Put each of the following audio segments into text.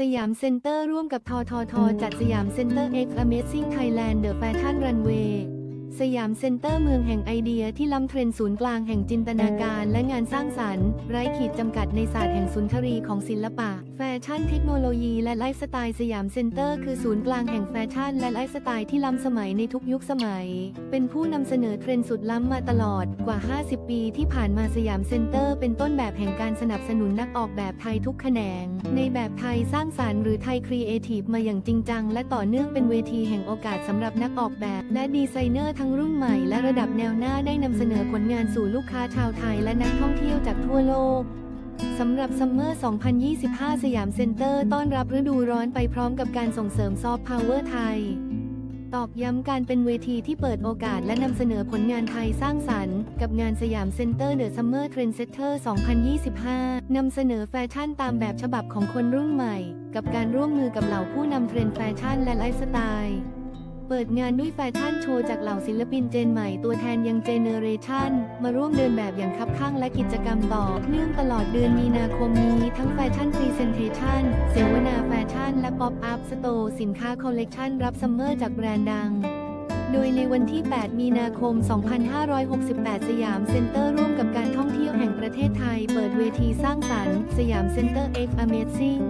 สยามเซ็นเตอร์ร่วมกับททท จัดสยามเซ็นเตอร์ X Amazing Thailand The Fashion Runway สยามเซ็นเตอร์เมืองแห่งไอเดียที่ล้ำเทรนด์ศูนย์กลางแห่งจินตนาการและงานสร้างสรรค์ ไร้ขีดจำกัดในศาสตร์แห่งสุนทรีของศิลปะ แฟชั่นเทคโนโลยีและไลฟ์สไตล์สยามเซ็นเตอร์คือศูนย์กลางแห่งแฟชั่นและไลฟ์สไตล์ที่ล้ำสมัยในทุกยุคสมัย เป็นผู้นำเสนอเทรนด์สุดล้ำมาตลอดกว่า 50 ปีที่ผ่านมาสยามเซ็นเตอร์เป็นต้นแบบแห่งการสนับสนุนนักออกแบบไทยทุกแขนง ในแบบไทยสร้างสารรค์หรือไทยครีเอทีฟมาอย่างจริงจัง และต่อเนื่องเป็นเวทีแห่งโอกาสสำหรับนักออกแบบ และดีไซเนอร์ทั้งรุ่นใหม่และระดับแนวหน้าได้นำเสนอผลงานสู่ลูกค้าชาวไทยและนักท่องเที่ยวจากทั่วโลก สำหรับซัมเมอร์ 2025 สยามเซ็นเตอร์ต้อนรับฤดูร้อนไปพร้อมกับการส่งเสริมซอฟต์พาวเวอร์ไทย ตอกย้ำการเป็นเวทีที่เปิดโอกาสและนำเสนอผลงานไทยสร้างสรรค์ กับงานสยามเซ็นเตอร์เดอะซัมเมอร์เทรนเซ็ตเตอร์ 2025 นำเสนอแฟชั่นตามแบบฉบับของคนรุ่นใหม่ กับการร่วมมือกับเหล่าผู้นำเทรนด์แฟชั่นและไลฟ์สไตล์ เปิดงานด้วยแฟชั่นโชว์จากเหล่าศิลปินเจนใหม่ตัวแทนยังเจเนเรชันมาร่วมเดินแบบอย่างคับข้างและกิจกรรมต่อเนื่องตลอดเดือนมีนาคมนี้ทั้งแฟชั่นพรีเซนเทชันเสวนาแฟชั่นและป๊อปอัพสโตร์สินค้าคอลเลกชันรับซัมเมอร์จากแบรนด์ดังโดยในวันที่ 8 มีนาคม 2568 สยามเซ็นเตอร์ร่วมกับการท่องเที่ยวแห่งประเทศไทย เปิดเวทีสร้างสรรค์ สยามเซ็นเตอร์ X Amazing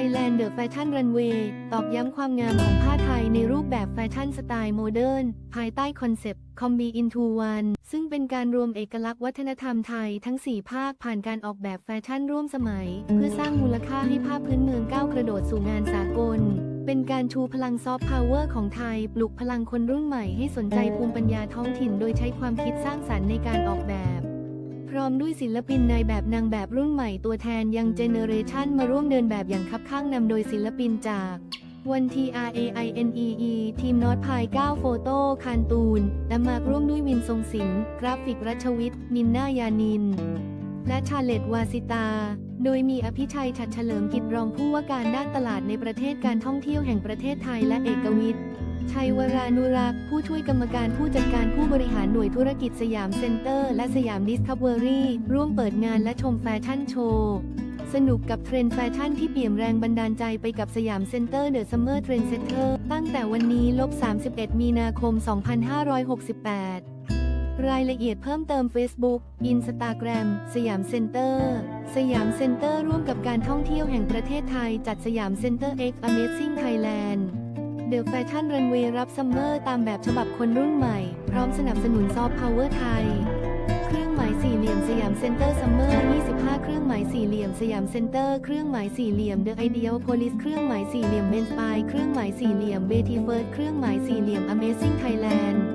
Thailand The Fashion Runway ตอกย้ำความงามของผ้าไทยในรูปแบบแฟชั่นสไตล์โมเดิร์นภายใต้คอนเซปต์ Combi into One ซึ่งเป็นการรวมเอกลักษณ์วัฒนธรรมไทยทั้ง 4 ภาคผ่านการออกแบบแฟชั่นร่วมสมัย เพื่อสร้างมูลค่าให้ภาพพื้นเมืองก้าวกระโดดสู่งานสากล เป็นการชูพลังซอฟต์พาวเวอร์ของไทย ปลุกพลังคนรุ่นใหม่ให้สนใจภูมิปัญญาท้องถิ่น โดยใช้ความคิดสร้างสรรค์ในการออกแบบ พร้อมด้วยศิลปินในแบบนางแบบรุ่นใหม่ตัวแทนยังเจเนเรชันมาร่วมเดินแบบอย่างคับข้างนำโดยศิลปินจากวันที R A I N E E ทีมนอตพาย9โฟโต้คานตูน และมาร่วมด้วยวินทรงสิงห์กราฟิกรัชวิทย์นินนายานิน และชาเลตวาสิตา โดยมีอภิชัยฉัดเฉลิมกิจรองผู้ว่าการด้านตลาดในประเทศการท่องเที่ยวแห่งประเทศไทยและเอกวิทย์ ชัยวรานุรักษ์ ผู้ช่วยกรรมการผู้จัดการผู้บริหารหน่วยธุรกิจสยามเซ็นเตอร์ และสยามดิสคัฟเวอรี่ร่วมเปิดงานและชมแฟชั่นโชว์สนุกกับเทรนด์แฟชั่นที่เปี่ยมแรงบันดาลใจไปกับสยามเซ็นเตอร์เดอะซัมเมอร์เทรนด์เซ็นเตอร์ตั้งแต่วันนี้ลบ 31 มีนาคม 2568 รายละเอียดเพิ่มเติม Facebook Instagram สยามเซ็นเตอร์ สยามเซ็นเตอร์ร่วมกับการท่องเที่ยวแห่งประเทศไทยจัดสยามเซ็นเตอร์ X Amazing Thailand เดอะแฟชั่นรันเวย์รับซัมเมอร์ตามแบบฉบับคนรุ่นใหม่ พร้อมสนับสนุนซอฟต์พาวเวอร์ไทย เครื่องหมายสี่เหลี่ยมสยามเซ็นเตอร์ซัมเมอร์ 25 เครื่องหมายสี่เหลี่ยมสยามเซ็นเตอร์ เครื่องหมายสี่เหลี่ยมเดอะไอเดียลโพลิสเครื่องหมายสี่เหลี่ยมเบนสปายเครื่องหมายสี่เหลี่ยมเบทีเฟิร์สเครื่องหมายสี่เหลี่ยมอเมซิ่งไทยแลนด์